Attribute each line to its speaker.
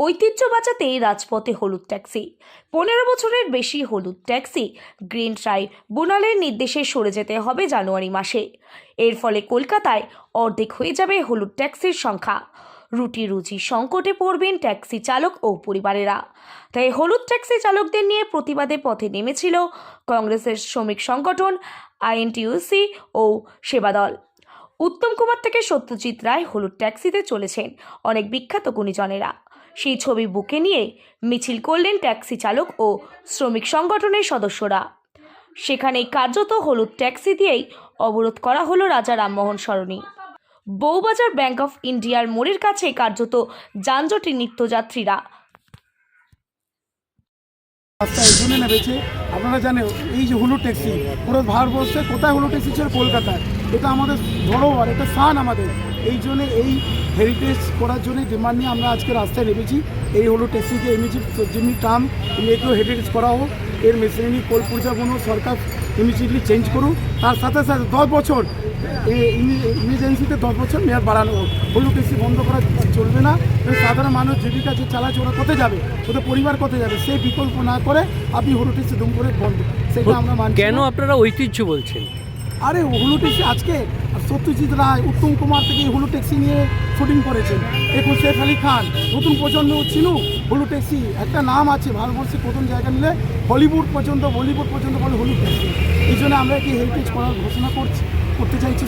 Speaker 1: ঐতিহ্য বাঁচাতে রাজপথে হলুদ ট্যাক্সি। পনেরো বছরের বেশি হলুদ ট্যাক্সি গ্রিন ট্রাই বুনালের নির্দেশে সরে যেতে হবে জানুয়ারি মাসে। এর ফলে কলকাতায় অর্ধেক হয়ে যাবে হলুদ ট্যাক্সির সংখ্যা। রুটি রুজি সংকটে পড়বেন ট্যাক্সি চালক ও পরিবারেরা। তাই হলুদ ট্যাক্সি চালকদের নিয়ে প্রতিবাদে পথে নেমেছিল কংগ্রেসের শ্রমিক সংগঠন আইএনটিইউসি ও সেবাদল উত্তম কুমার থেকে সত্যজিৎ রায় হলুদ ট্যাক্সিতে চলেছেন অনেক বিখ্যাত গুণীজনেরা। সেই ছবি বুকে নিয়ে মিছিল করলেন ট্যাক্সি চালক ও শ্রমিক সংগঠনের সদস্যরা। সেখানে কার্যত হলুদ ট্যাক্সি দিয়েই অবরোধ করা হলো রাজা রামমোহন সরণি। বউবাজার ব্যাংক অফ ইন্ডিয়ার মোড়ের কাছে কার্যত যানজটে নিত্যযাত্রীরা
Speaker 2: রাস্তা এই জন্য নেমেছে। আপনারা জানেন, এই যে হুলু ট্যাক্সি পুরো ভারতবর্ষে কোথায় হুলু ট্যাক্সি ছিল? কলকাতায়। এটা আমাদের ধরোহর, এটা স্থান আমাদের। এই জন্য এই হেরিটেজ করার জন্য ডিমান্ড নিয়ে আমরা আজকে রাস্তায় নেমেছি। এই হলো ট্যাক্সিকে এনেছি যেমনি টার্ম একেও হেরিটেজ করা হোক এর মেশিনি কোল কোনো সরকার ইমিডিয়েটলি চেঞ্জ করুন। তার সাথে সাথে দশ বছর ইমার্জেন্সিতে দশ বছর মেয়াদ বাড়ানো হোক। হলু ট্যাক্সি বন্ধ করা চলবে না। সাধারণ মানুষ জীবিকা যে চালাচ্ছে ওরা কোথায় যাবে ওদের পরিবার কোথায় যাবে সেই বিকল্প না করে আপনি হলু ট্যাক্সি দুম করে বন্ধ। সেটা আমরা মানছি
Speaker 3: কেন আপনারা ঐতিহ্য বলছেন?
Speaker 2: আরে হুলু ট্যাক্সি আজকে সত্যজিৎ রায় উত্তম কুমার থেকে হুলু ট্যাক্সি নিয়ে শুটিং করেছেন। এখন শেখ আলী খান নতুন প্রজন্ম ছিল হুলু ট্যাক্সি একটা নাম আছে ভারতবর্ষে প্রথম জায়গা নিলে হলিউড পর্যন্ত বলিউড পর্যন্ত বলে হুলু ট্যাক্সি আমরা কি হেরিটেজ করার ঘোষণা করছি করতে চাইছি?